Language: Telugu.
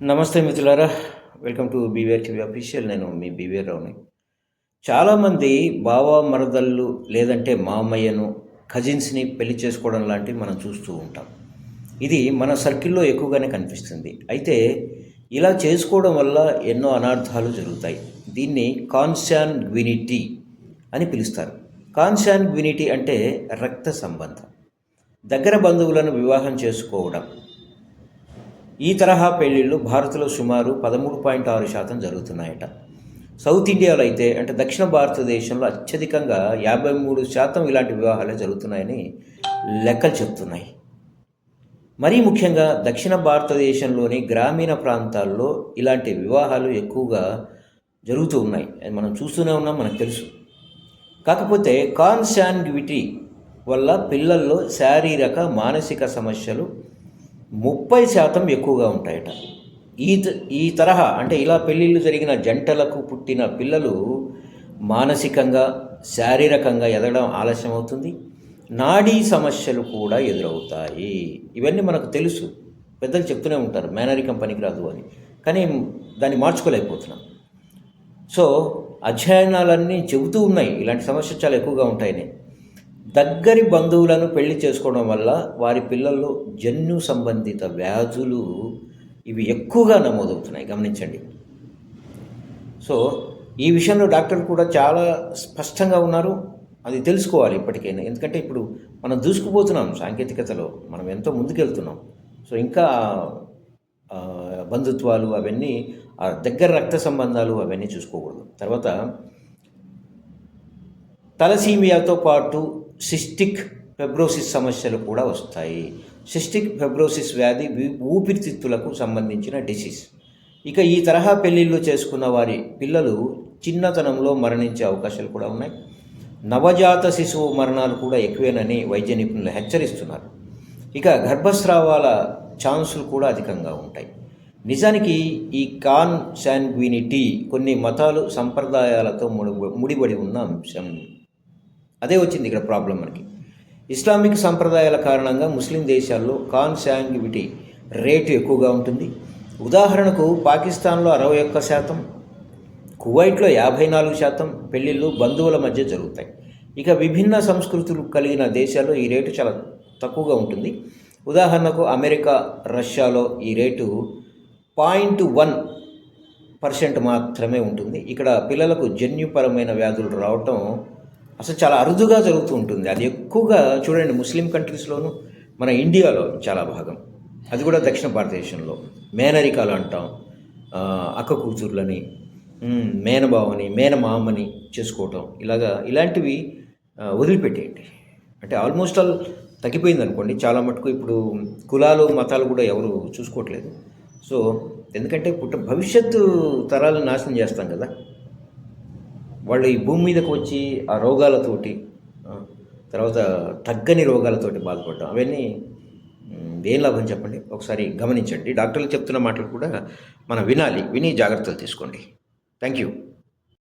నమస్తే మిత్రులారా welcome to BVR TV official. నేను మీ బీవీఆర్ రావుని చాలామంది బావ మరదళ్ళు లేదంటే మామయ్యను కజిన్స్ని పెళ్ళి చేసుకోవడం లాంటివి మనం చూస్తూ ఉంటాం. ఇది మన సర్కిల్లో ఎక్కువగానే కనిపిస్తుంది. అయితే ఇలా చేసుకోవడం వల్ల ఎన్నో అనార్థాలు జరుగుతాయి. దీన్ని కాన్శాన్గ్వినిటీ అని పిలుస్తారు. కాన్శాన్గ్వినిటీ అంటే రక్త సంబంధం. దగ్గర బంధువులను వివాహం చేసుకోవడం ఈ తరహా పెళ్ళిళ్ళు భారత్లో సుమారు పదమూడు పాయింట్ ఆరు శాతం జరుగుతున్నాయట. సౌత్ ఇండియాలో అయితే అంటే దక్షిణ భారతదేశంలో అత్యధికంగా యాభై మూడు శాతం ఇలాంటి వివాహాలే జరుగుతున్నాయని లెక్కలు చెప్తున్నాయి. మరీ ముఖ్యంగా దక్షిణ భారతదేశంలోని గ్రామీణ ప్రాంతాల్లో ఇలాంటి వివాహాలు ఎక్కువగా జరుగుతూ ఉన్నాయి. అది మనం చూస్తూనే ఉన్నాం మనకు తెలుసు. కాకపోతే కాన్శాన్గ్విటీ వల్ల పిల్లల్లో శారీరక మానసిక సమస్యలు ముప్పై శాతం ఎక్కువగా ఉంటాయట. ఈ త- ఈ తరహా అంటే ఇలా పెళ్ళిళ్ళు జరిగిన జంటలకు పుట్టిన పిల్లలు మానసికంగా శారీరకంగా ఎదగడం ఆలస్యం అవుతుంది నాడీ సమస్యలు కూడా ఎదురవుతాయి. ఇవన్నీ మనకు తెలుసు. పెద్దలు చెప్తూనే ఉంటారు మేనరికం పనికిరాదు అని. కానీ దాన్ని మార్చుకోలేకపోతున్నాం. సో అధ్యయనాలన్నీ చెబుతూ ఉన్నాయి. ఇలాంటి సమస్యలు చాలా ఎక్కువగా ఉంటాయని. దగ్గరి బంధువులను పెళ్ళి చేసుకోవడం వల్ల వారి పిల్లల్లో జన్యు సంబంధిత వ్యాధులు ఇవి ఎక్కువగా నమోదవుతున్నాయి. గమనించండి. సో ఈ విషయంలో డాక్టర్ కూడా చాలా స్పష్టంగా ఉన్నారు. అది తెలుసుకోవాలి ఇప్పటికైనా. ఎందుకంటే ఇప్పుడు మనం దూసుకుపోతున్నాం సాంకేతికతలో. మనం ఎంతో ముందుకెళ్తున్నాం. సో ఇంకా బంధుత్వాలు అవన్నీ ఆ దగ్గర రక్త సంబంధాలు అవన్నీ చూసుకోకూడదు. తర్వాత తలసీమియాతో పాటు సిస్టిక్ ఫెబ్రోసిస్ సమస్యలు కూడా వస్తాయి. సిస్టిక్ ఫెబ్రోసిస్ వ్యాధి ఊపిరితిత్తులకు సంబంధించిన డిసీజ్. ఇక ఈ తరహా పెళ్ళిళ్ళు చేసుకున్న వారి పిల్లలు చిన్నతనంలో మరణించే అవకాశాలు కూడా ఉన్నాయి. నవజాత శిశువు మరణాలు కూడా ఎక్కువేనని వైద్య నిపుణులు హెచ్చరిస్తున్నారు. ఇక గర్భస్రావాల ఛాన్సులు కూడా అధికంగా ఉంటాయి. నిజానికి ఈ కాన్ శాన్గ్వినిటీ కొన్ని మతాలు సంప్రదాయాలతో ముడి ముడిపడి ఉన్న అంశం. అదే వచ్చింది ఇక్కడ ప్రాబ్లం మనకి. ఇస్లామిక్ సంప్రదాయాల కారణంగా ముస్లిం దేశాల్లో కాన్సాంగివిటీ రేటు ఎక్కువగా ఉంటుంది. ఉదాహరణకు పాకిస్తాన్లో అరవై ఒక్క శాతం కువైట్లో యాభై నాలుగు శాతం పెళ్ళిళ్ళు బంధువుల మధ్య జరుగుతాయి. ఇక విభిన్న సంస్కృతులు కలిగిన దేశాల్లో ఈ రేటు చాలా తక్కువగా ఉంటుంది. ఉదాహరణకు అమెరికా రష్యాలో ఈ రేటు పాయింట్ వన్ పర్సెంట్ మాత్రమే ఉంటుంది. ఇక్కడ పిల్లలకు జన్యుపరమైన వ్యాధులు రావటం అసలు చాలా అరుదుగా జరుగుతూ ఉంటుంది. అది ఎక్కువగా చూడండి ముస్లిం కంట్రీస్లోను మన ఇండియాలో చాలా భాగం. అది కూడా దక్షిణ భారతదేశంలో. మేనరికాలు అంటాం. అక్క కూతుర్లని మేనబావని మేనమామని చేసుకోవటం. ఇలాగా ఇలాంటివి వదిలిపెట్టేయండి. అంటే ఆల్మోస్ట్ ఆల్ తగ్గిపోయింది అనుకోండి చాలా మటుకు ఇప్పుడు కులాలు మతాలు కూడా ఎవరు చూసుకోవట్లేదు. సో ఎందుకంటే పుట్ట భవిష్యత్తు తరాలను నాశనం చేస్తాం కదా. వాళ్ళు ఈ భూమి మీదకు వచ్చి ఆ రోగాలతోటి తర్వాత తగ్గని రోగాలతోటి బాధపడటం అవన్నీ ఏం లాభం చెప్పండి? ఒకసారి గమనించండి. డాక్టర్లు చెప్తున్న మాటలు కూడా మనం వినాలి. విని జాగ్రత్తలు తీసుకోండి. Thank you.